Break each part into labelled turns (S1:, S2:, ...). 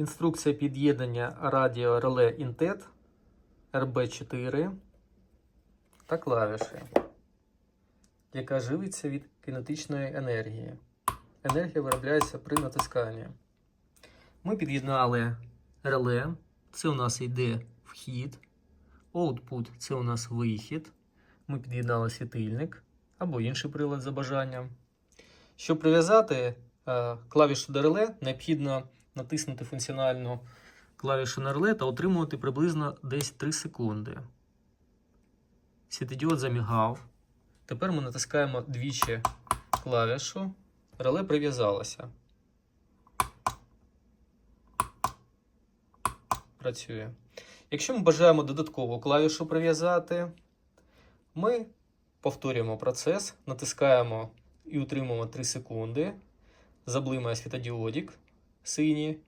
S1: Інструкція під'єднання радіореле Інтет RB4 та клавіші, яка живиться від кинетичної енергії. Енергія виробляється при натисканні. Ми під'єднали реле. Це у нас йде вхід. Output – це у нас вихід. Ми під'єднали світильник або інший прилад за бажанням. Щоб прив'язати е, клавішу до реле, необхідно натиснути функціональну клавішу на реле та отримувати приблизно десь 3 секунди. Світодіод замігав. Тепер ми натискаємо двічі клавішу. Реле прив'язалося. Працює. Якщо ми бажаємо додаткову клавішу прив'язати, ми повторюємо процес, натискаємо і утримуємо 3 секунди, заблимає світодіодик синій,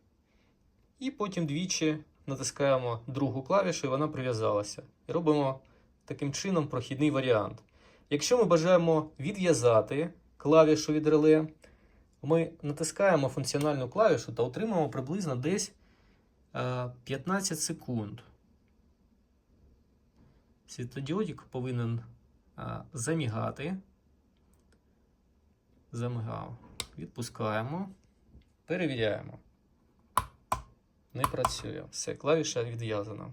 S1: і потім двічі натискаємо другу клавішу, і вона прив'язалася. І робимо таким чином прохідний варіант. Якщо ми бажаємо відв'язати клавішу від реле, ми натискаємо функціональну клавішу та отримаємо приблизно десь е, 15 секунд. Світлодіодик повинен е, замігати. Замигав. Відпускаємо. Перевіряємо. Не працює. Все, клавіша відв'язана.